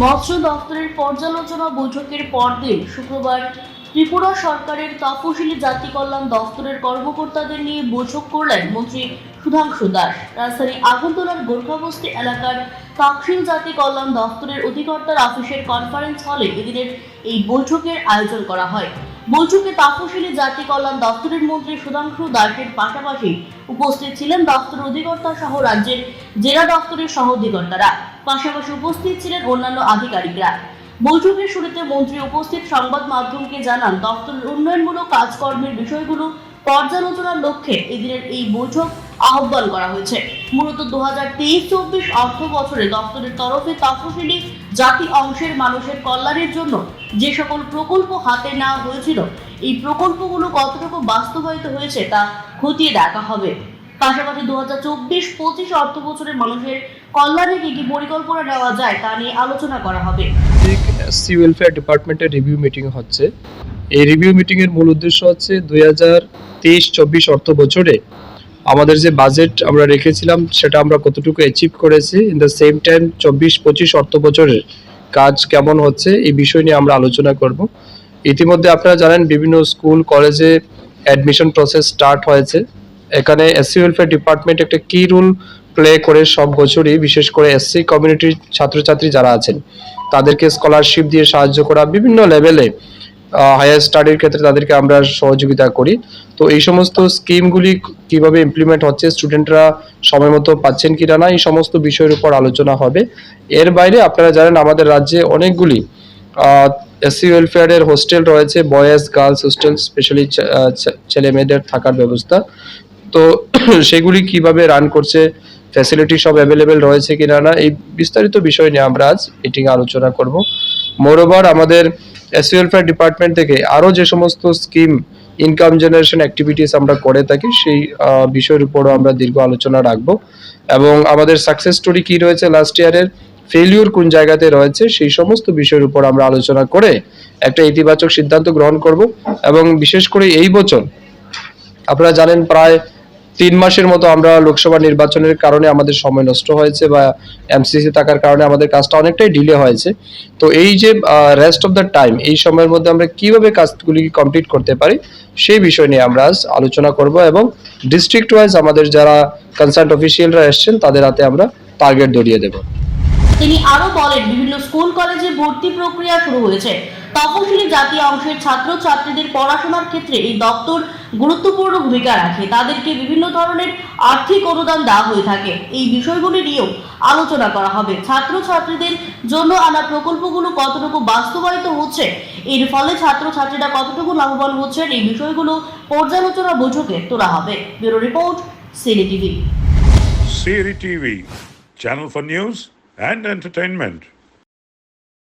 মৎস্য দপ্তরের পর্যালোচনা বৈঠকের পরদিন শুক্রবার ত্রিপুরা সরকারের তপশিলি জাতি কল্যাণ দপ্তরের কর্মকর্তাদের নিয়ে বৈঠক করলেন মন্ত্রী সুধাংশু দাস। রাজধানী আগরতলার গোর্খাবস্তি এলাকার তফসিল জাতি কল্যাণ দপ্তরের অধিকর্তার অফিসের কনফারেন্স হলে এদিনের এই বৈঠকের আয়োজন করা হয়। বৈঠকে তফসিলি জাতি কল্যাণ দপ্তরের মন্ত্রী সুধাংশু দাসের পাশাপাশি উপস্থিত ছিলেন দপ্তর অধিকর্তা সহ রাজ্যের জেলা দপ্তরের সহ অধিকর্তারা। পাশাপাশি উপস্থিত ছিলেন অন্যান্য আধিকারিকরা। বৈঠকের শুরুতে মন্ত্রী উপস্থিত সংবাদ মাধ্যমকে জানান, দপ্তরের উন্নয়নমূলক কাজকর্মের বিষয়গুলো পর্যালোচনার লক্ষ্যে এদিনের এই বৈঠক আহ্বান করা হয়েছে। মূলত দু হাজার তেইশ চব্বিশ অর্থ বছরে দপ্তরের তরফে তফসিলি জাতি অংশের মানুষের কল্যাণের জন্য যে সকল প্রকল্প হাতে নেওয়া হয়েছিল, এই প্রকল্পগুলো কতটুকু বাস্তবায়িত হয়েছে তা খতিয়ে দেখা হবে। পাশাপাশি দু হাজার চব্বিশ পঁচিশ অর্থ বছরের মানুষের কল্যাণে কি কি পরিকল্পনা নেওয়া যায় তা নিয়ে আলোচনা করা হবে। এসসি ওয়েলফেয়ার ডিপার্টমেন্টের রিভিউ মিটিং হচ্ছে। এই রিভিউ মিটিংয়ের মূল উদ্দেশ্য হচ্ছে দুই হাজার তেইশ চব্বিশ অর্থ বছরে আমাদের যে বাজেট আমরা রেখেছিলাম, সেটা আমরা কতটুকু অ্যাচিভ করেছি? ইন দ্য সেম টাইম চব্বিশ পঁচিশ অর্থ বছরের কাজ কেমন হচ্ছে, এই বিষয় নিয়ে আমরা আলোচনা করব। ইতিমধ্যে আপনারা জানেন, বিভিন্ন স্কুল, কলেজে অ্যাডমিশন প্রসেস স্টার্ট হয়েছে। এখানে এসসি ওয়েলফেয়ার ডিপার্টমেন্ট একটা কি রোল প্লে করে সব বছরই, বিশেষ করে এসসি কমিউনিটির ছাত্রছাত্রী যারা আছেন, তাদেরকে স্কলারশিপ দিয়ে সাহায্য করা, বিভিন্ন লেভেলে হায়ার স্টাডির ক্ষেত্রে তাদেরকে আমরা সহযোগিতা করি। তো এই সমস্ত স্কিমগুলি কীভাবে ইমপ্লিমেন্ট হচ্ছে স্টুডেন্টরা সময় মতো পাচ্ছেন কিনা না, এই সমস্ত বিষয়ের উপর আলোচনা হবে। এর বাইরে আপনারা জানেন, আমাদের রাজ্যে অনেকগুলি এসসি ওয়েলফেয়ারের হোস্টেল রয়েছে বয়েজ গার্লস হোস্টেল স্পেশালি ছেলে মেয়েদের থাকার ব্যবস্থা। তো সেগুলি কীভাবে রান করছে ফ্যাসিলিটি সব অ্যাভেলেবেল রয়েছে কিনা না, এই বিস্তারিত বিষয় নিয়ে আমরা আজ মিটিং আলোচনা করব। মোরওভার আমাদের এসসি ওয়েলফেয়ার ডিপার্টমেন্ট থেকে আরও যে সমস্ত স্কিম ইনকাম জেনারেশন অ্যাক্টিভিটিস আমরা করে থাকি, সেই বিষয়ের উপরও আমরা দীর্ঘ আলোচনা রাখব। এবং আমাদের সাকসেস স্টোরি কি রয়েছে লাস্ট ইয়ারের ফেলিউর কোন জায়গাতে রয়েছে, সেই সমস্ত বিষয়ের উপর আমরা আলোচনা করে একটা ইতিবাচক সিদ্ধান্ত গ্রহণ করব। এবং বিশেষ করে এই বছর, আপনারা জানেন প্রায় তিন মাসের মতো আমরা লোকসভা নির্বাচনের কারণে আমাদের সময় নষ্ট হয়েছে বা এমসিসি থাকার কারণে আমাদের কাজটা অনেকটাই ডিলে হয়েছে। তো এই যে রেস্ট অফ দ্য টাইম এই সময়ের মধ্যে আমরা কীভাবে কাজগুলি কমপ্লিট করতে পারি, সেই বিষয় নিয়ে আমরা আজ আলোচনা করব এবং ডিস্ট্রিক্ট ওয়াইজ আমাদের যারা কনসার্ট অফিসিয়ালরা এসছেন, তাদের হাতে আমরা টার্গেট ধরিয়ে দেবো। তিনি আরও বলেন বিভিন্ন স্কুল কলেজে ভর্তি প্রক্রিয়া শুরু হয়েছে। তফসিলি জাতি অংশের ছাত্র ছাত্রীদের পড়াশোনার ক্ষেত্রে এই দপ্তর গুরুত্বপূর্ণ ভূমিকা রাখে। তাদেরকে বিভিন্ন ধরনের আর্থিক অনুদান দেওয়া হয়ে থাকে। এই বিষয়গুলি নিয়েও আলোচনা করা হবে। ছাত্র ছাত্রীদের জন্য আনা প্রকল্পগুলো কতটুকু বাস্তবায়িত হচ্ছে এর ফলে ছাত্র ছাত্রীরা কতটুকু লাভবান হচ্ছেন এই বিষয়গুলো পর্যালোচনা বৈঠকে তোলা হবে। Bureau report Siri TV. Siri TV, channel for news and entertainment.